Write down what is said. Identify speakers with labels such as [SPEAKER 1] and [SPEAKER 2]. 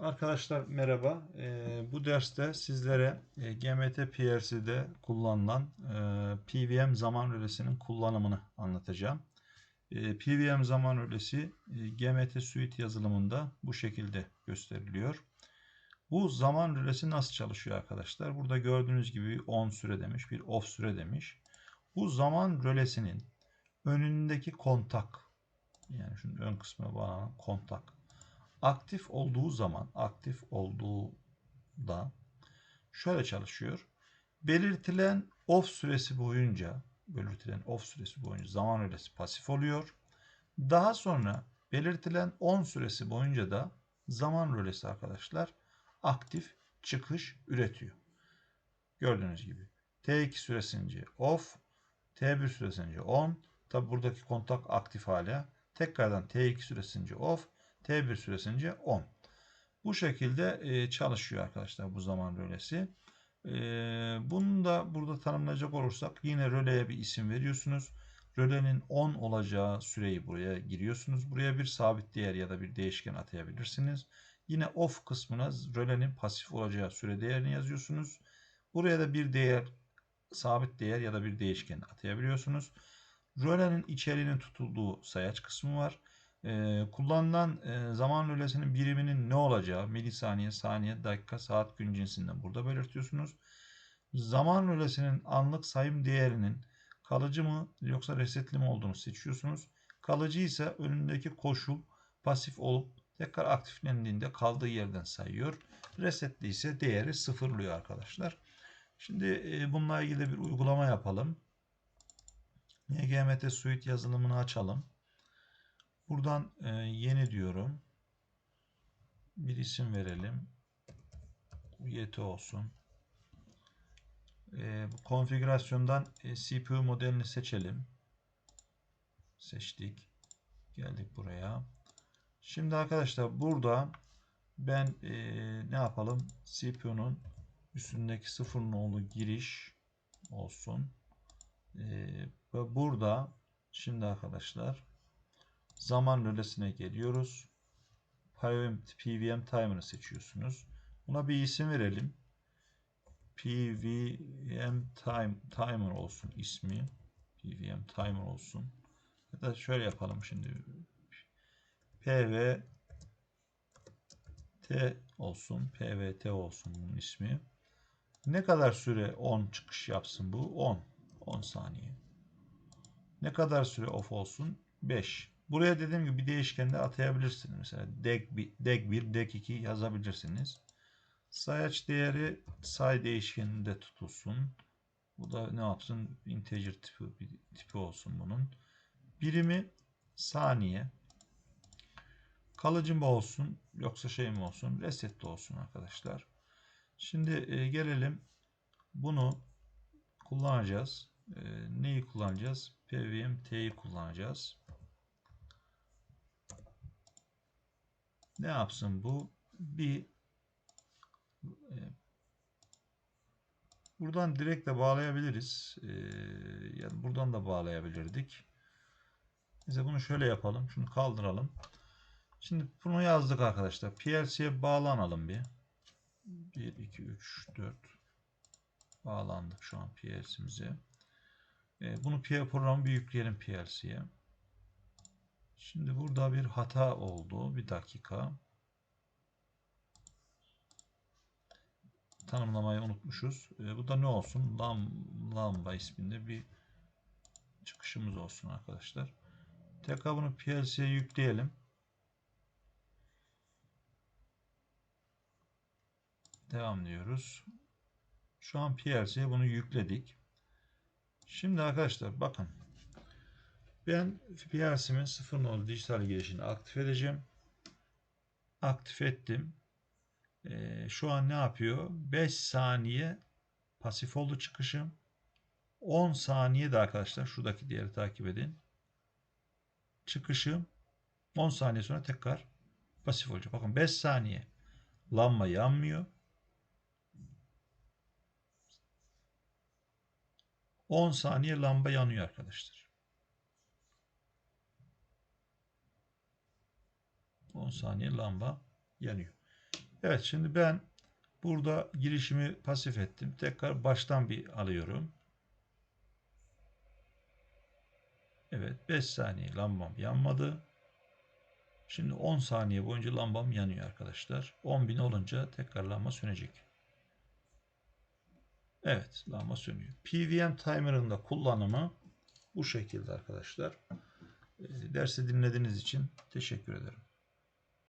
[SPEAKER 1] Arkadaşlar merhaba. Ee, bu derste sizlere e, GMT PLC'de kullanılan e, PVM zaman rölesinin kullanımını anlatacağım. E, PVM zaman rölesi e, GMT Suite yazılımında bu şekilde gösteriliyor. Bu zaman rölesi nasıl çalışıyor arkadaşlar? Burada gördüğünüz gibi on süre demiş, bir off süre demiş. Bu zaman rölesinin önündeki kontak, yani şunun ön kısmına bağlanan kontak aktif olduğu zaman aktif olduğu da şöyle çalışıyor. Belirtilen off süresi boyunca belirtilen off süresi boyunca zaman rölesi pasif oluyor. Daha sonra belirtilen on süresi boyunca da zaman rölesi arkadaşlar aktif çıkış üretiyor. Gördüğünüz gibi T2 süresince off, T1 süresince on. Tabi buradaki kontak aktif hale. Tekrardan T2 süresince off, T1 süresince 10. Bu şekilde e, çalışıyor arkadaşlar bu zaman rölesi. E, bunu da burada tanımlayacak olursak yine röleye bir isim veriyorsunuz. Rölenin 10 olacağı süreyi buraya giriyorsunuz. Buraya bir sabit değer ya da bir değişken atayabilirsiniz. Yine off kısmına rölenin pasif olacağı süre değerini yazıyorsunuz. Buraya da bir değer sabit değer ya da bir değişken atayabiliyorsunuz. Rölenin içeriğinin tutulduğu sayaç kısmı var. Ee, kullanılan e, zaman rölesinin biriminin ne olacağı milisaniye, saniye, dakika, saat, gün cinsinden burada belirtiyorsunuz. Zaman rölesinin anlık sayım değerinin kalıcı mı yoksa resetli mi olduğunu seçiyorsunuz. Kalıcı ise önündeki koşul pasif olup tekrar aktiflendiğinde kaldığı yerden sayıyor. Resetli ise değeri sıfırlıyor arkadaşlar. Şimdi e, bununla ilgili bir uygulama yapalım. NGMT Suite yazılımını açalım. Buradan e, yeni diyorum. Bir isim verelim. UYT olsun. E, bu konfigürasyondan e, CPU modelini seçelim. Seçtik. Geldik buraya. Şimdi arkadaşlar burada ben e, ne yapalım? CPU'nun üstündeki sıfır nolu giriş olsun. E, ve burada şimdi arkadaşlar zaman rölesine geliyoruz. PVM, PVM timer'ı seçiyorsunuz. Buna bir isim verelim. PVM time, timer olsun ismi. PVM timer olsun. Ya da şöyle yapalım şimdi. PV T olsun. PVT olsun bunun ismi. Ne kadar süre on çıkış yapsın bu? 10. 10 saniye. Ne kadar süre off olsun? 5. Buraya dediğim gibi bir değişken de atayabilirsiniz. Mesela deg 1, deg 1, deg 2 yazabilirsiniz. Sayaç değeri say değişkeninde tutulsun. Bu da ne yapsın? Integer tipi, bir tipi olsun bunun. Birimi saniye. Kalıcı mı olsun yoksa şey mi olsun? Resetli olsun arkadaşlar. Şimdi e, gelelim bunu kullanacağız. E, neyi kullanacağız? PVM T'yi kullanacağız. Ne yapsın bu? Bir e, buradan direkt de bağlayabiliriz. E, yani buradan da bağlayabilirdik. Mesela bunu şöyle yapalım. Şunu kaldıralım. Şimdi bunu yazdık arkadaşlar. PLC'ye bağlanalım bir. 1, 2, 3, 4 bağlandık şu an PLC'mize. E, bunu programı bir yükleyelim PLC'ye. Şimdi burada bir hata oldu. Bir dakika. Tanımlamayı unutmuşuz. E, bu da ne olsun? Lam, lamba isminde bir çıkışımız olsun arkadaşlar. Tekrar bunu PLC'ye yükleyelim. Devam diyoruz. Şu an PLC'ye bunu yükledik. Şimdi arkadaşlar bakın ben PLC'min 0 nolu dijital girişini aktif edeceğim. Aktif ettim. Ee, şu an ne yapıyor? 5 saniye pasif oldu çıkışım. 10 saniye de arkadaşlar şuradaki diğeri takip edin. Çıkışım 10 saniye sonra tekrar pasif olacak. Bakın 5 saniye lamba yanmıyor. 10 saniye lamba yanıyor arkadaşlar. 10 saniye lamba yanıyor. Evet şimdi ben burada girişimi pasif ettim. Tekrar baştan bir alıyorum. Evet 5 saniye lambam yanmadı. Şimdi 10 saniye boyunca lambam yanıyor arkadaşlar. 10.000 olunca tekrar lamba sönecek. Evet lamba sönüyor. PWM timer'ın da kullanımı bu şekilde arkadaşlar. Ee, Dersi dinlediğiniz için teşekkür ederim.